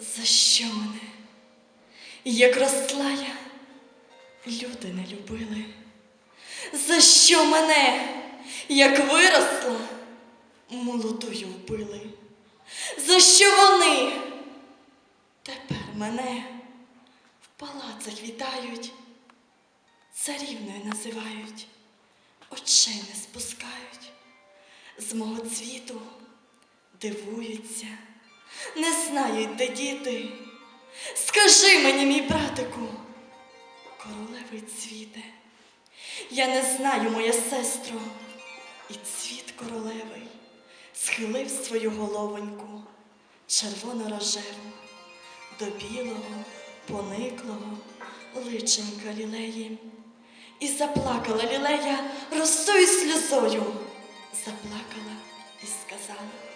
За що мене? Як росла я, люди не любили. За що мене, як виросла, молодою вбили? За що вони тепер мене в палацах вітають, царівною називають, очей не спускають, з мого цвіту дивуються, не знають, де діти. Скажи мені, мій братику, королевий цвіте, я не знаю, моя сестро, і цвіт королевий схилив свою головоньку червоно-рожеву до білого, пониклого личенька лілеї. І заплакала лілея росою сльозою, заплакала і сказала: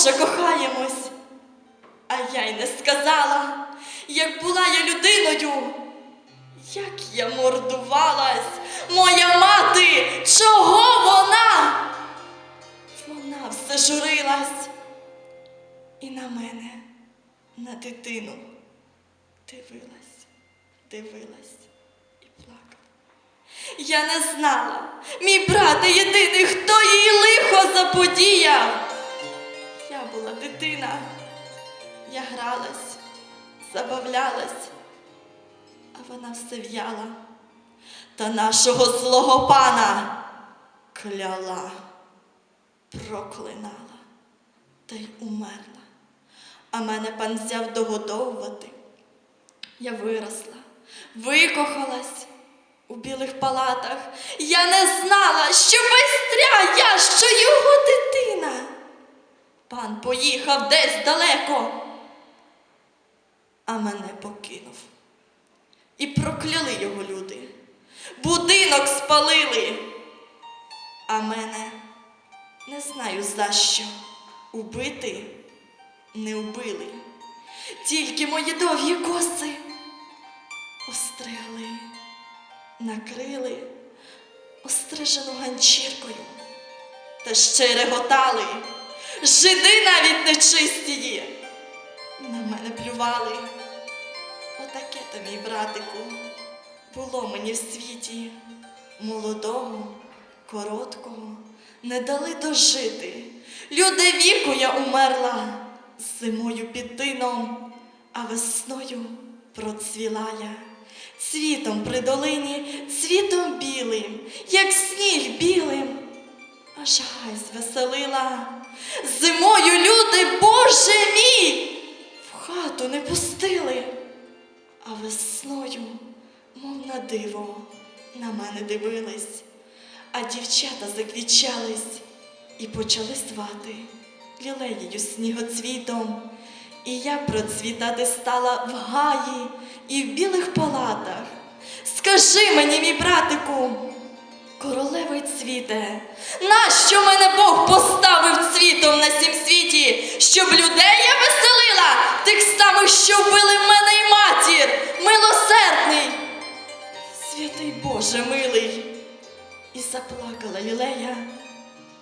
вже кохаємось. А я й не сказала, як була я людиною, як я мордувалась, моя мати, чого вона? Вона все журилась і на мене, на дитину дивилась, дивилась і плакала. Я не знала, мій брате єдиний, хто їй дитина, я гралась, забавлялась, а вона все в'яла та нашого злого пана кляла, проклинала та й умерла. А мене пан взяв догодовувати. Я виросла, викохалась у білих палатах. Я не знала, що майстря я, що його дитина. Пан поїхав десь далеко, а мене покинув. І прокляли його люди. Будинок спалили, а мене не знаю за що. Убити не вбили. Тільки мої довгі коси остригли, накрили острижену ганчіркою та ще реготали. Жиди навіть нечистії на мене плювали. Отаке то, мій братику, було мені в світі молодого, короткого, не дали дожити. Люди віку я умерла зимою під тином, а весною процвіла я. Цвітом при долині, цвітом білим, як сніг білим, гай звеселила. Зимою люди, Боже мій, в хату не пустили, а весною, мов на диво, на мене дивились, а дівчата заквічались і почали свати лілеєю снігоцвітом. І я процвітати стала в гаї і в білих палатах. Скажи мені, мій братику, королевий цвіте, нащо мене Бог поставив цвітом на сім світі, щоб людей я веселила, тих самих, що вбили мене й матір, милосердний, святий Боже милий. І заплакала лілея,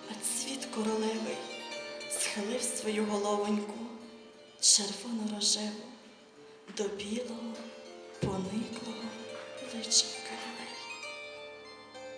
а цвіт королевий схилив свою головоньку червоно-рожеву до білого, пониклого лича.